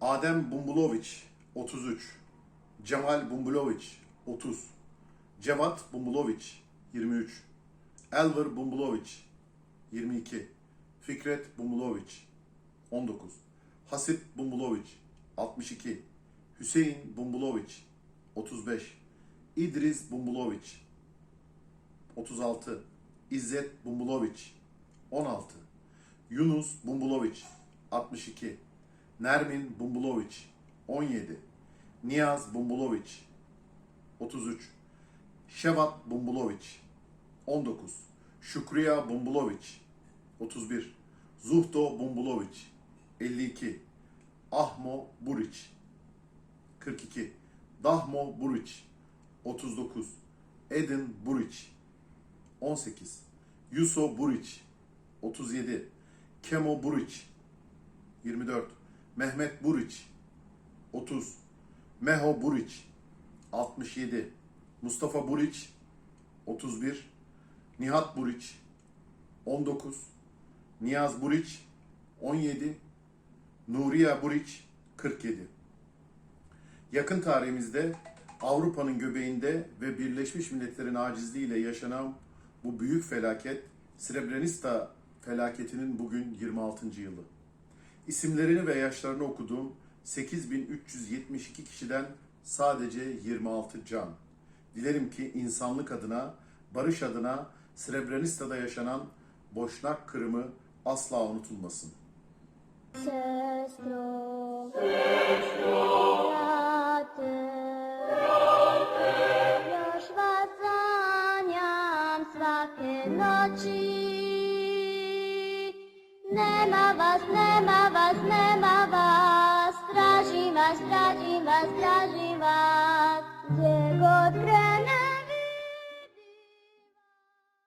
Adem Bumbuloviç 33 Cemal Bumbuloviç 30 Cevat Bumbuloviç 23 Elver Bumbuloviç 22 Fikret Bumbuloviç 19 Hasip Bumbuloviç 62 Hüseyin Bumbuloviç 35 İdris Bumbuloviç 36 İzzet Bumbuloviç 16 Yunus Bumbuloviç 62 Nermin Bumbuloviç 17 Niyaz Bumbuloviç 33 Şevat Bumbuloviç 19 Şükriya Bumbuloviç 31 Zuhdo Bumbuloviç 52 Ahmo Buriç 42 Dahmo Buriç 39 Edin Buriç 18 Yuso Buriç 37 Kemo Buriç 24 Mehmet Buriç 30 Meho Buriç 67 Mustafa Buriç 31 Nihat Buriç 19 Niyaz Buriç 17 Nuriye Buriç 47 Yakın tarihimizde Avrupa'nın göbeğinde ve Birleşmiş Milletler'in acizliğiyle yaşanan bu büyük felaket Srebrenica felaketinin bugün 26. yılı. İsimlerini ve yaşlarını okuduğum 8372 kişiden sadece 26 can. Dilerim ki insanlık adına, barış adına Srebrenica'da yaşanan Boşnak Kırımı asla unutulmasın. Sestro, brate, svake noći. Nema vas, nema vas, nema vas. Tražim vas, tražim vas, tražim